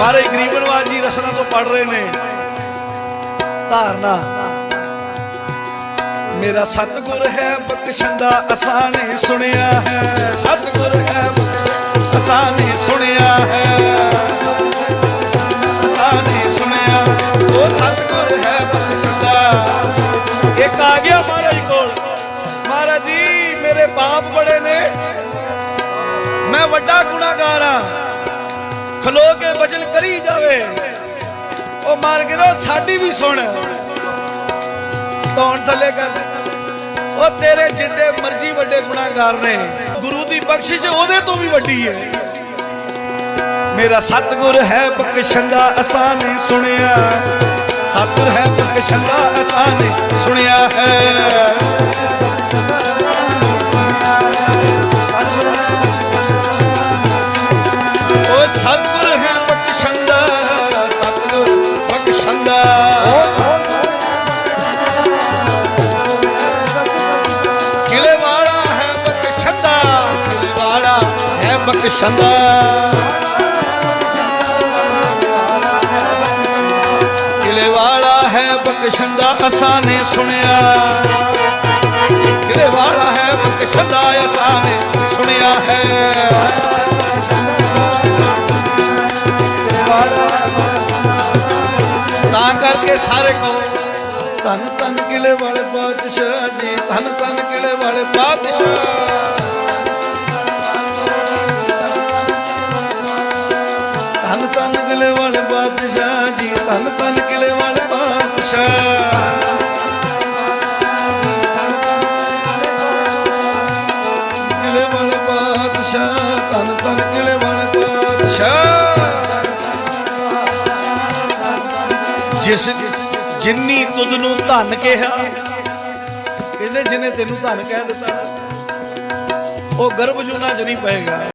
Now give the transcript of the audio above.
ਮਹਾਰਾਜ ਗਰੀਬ ਨਵਾਜ ਜੀ ਰਸਨਾ ਤੋਂ ਪੜ ਰਹੇ ਨੇ। ਧਾਰਨਾ। ਮੇਰਾ ਸਤਿਗੁਰ ਹੈ ਬਖਸ਼ੰਦਾ ਅਸਾਂ ਨੇ ਸੁਣਿਆ ਹੈ। ਸਤਿਗੁਰ ਹੈ ਅਸਾਂ ਨੇ ਸੁਣਿਆ ਹੈ। ਅਸਾਂ ਨੇ ਸੁਣਿਆ। ਉਹ ਸਤਿਗੁਰ ਹੈ ਬਖਸ਼ੰਦਾ ਇੱਕ ਆ ਗਿਆ ਮਹਾਰਾਜ ਕੋਲ। ਮਹਾਰਾਜ ਜੀ, ਮੇਰੇ ਪਾਪ ਬੜੇ ਨੇ। ਮੈਂ ਵੱਡਾ ਗੁਨਾਹਗਾਰ ਆ ਖਲੋ ਕੇ ਵਚਨ ਕਰੀ ਜਾਵੇ। ਉਹ ਮਾਰ ਕੇ ਦੋ ਸਾਡੀ ਵੀ ਸੁਣ। ਧੌਣ ਥੱਲੇ ਕਰ। ਉਹ ਤੇਰੇ ਜਿੱਡੇ ਮਰਜ਼ੀ ਵੱਡੇ ਗੁਨਾਹਗਾਰ ਨੇ। ਗੁਰੂ ਦੀ ਬਖਸ਼ਿਸ਼ ਉਹਦੇ ਤੋਂ ਵੀ ਵੱਡੀ ਹੈ। ਮੇਰਾ ਸਤਿਗੁਰ ਹੈ ਬਖਸ਼ੰਦਾ ਅਸਾਂ ਨੇ ਸੁਣਿਆ। ਸਤਿਗੁਰ ਹੈ ਬਖਸ਼ੰਦਾ ਅਸਾਂ ਨੇ ਸੁਣਿਆ। ਸਤਿਗੁਰ ਹੈ ਬਖਸ਼ੰਦਾ, ਸਤਿਗੁਰ ਬਖਸ਼ੰਦਾ। ਕਿਲੇ ਵਾਲਾ ਹੈ ਬਖਸ਼ੰਦਾ ਕਿਲੇ ਵਾਲਾ ਹੈ ਬਖਸ਼ੰਦਾ। ਕਿਲੇ ਵਾਲਾ ਹੈ ਬਖਸ਼ੰਦਾ, ਅਸਾਂ ਨੇ ਸੁਣਿਆ। ਕਿਲੇ ਵਾਲਾ ਹੈ ਬਖਸ਼ੰਦਾ, ਅਸਾਂ ਨੇ ਸੁਣਿਆ ਹੈ। ਤਾਂ ਸਾਰੇ ਕਹੋ ਧੰਨ ਧੰਨ ਕਿਲੇ ਵਾਲੇ ਬਾਦਸ਼ਾਹ ਜੀ, ਧੰਨ ਧੰਨ ਕਿਲੇ ਵਾਲੇ ਬਾਦਸ਼ਾਹ ਧੰਨ ਧੰਨ ਕਿਲੇ ਵਾਲੇ ਬਾਦਸ਼ਾਹ ਜੀ, ਧੰਨ ਧੰਨ ਕਿਲੇ ਵਾਲੇ ਬਾਦਸ਼ਾਹ ਕਿਲੇ ਵਾਲੇ ਬਾਦਸ਼ਾਹ ਧੰਨ ਧੰਨ ਜਿਸ ਜਿੰਨੀ ਤੁਧ ਨੂੰ ਧਨ ਕਿਹਾ, ਕਹਿੰਦੇ ਜਿਹਨੇ ਤੈਨੂੰ ਧਨ ਕਹਿ ਦਿੱਤਾ, ਉਹ ਗਰਭ ਜੂਨਾ ਚ ਨਹੀਂ ਪਏਗਾ।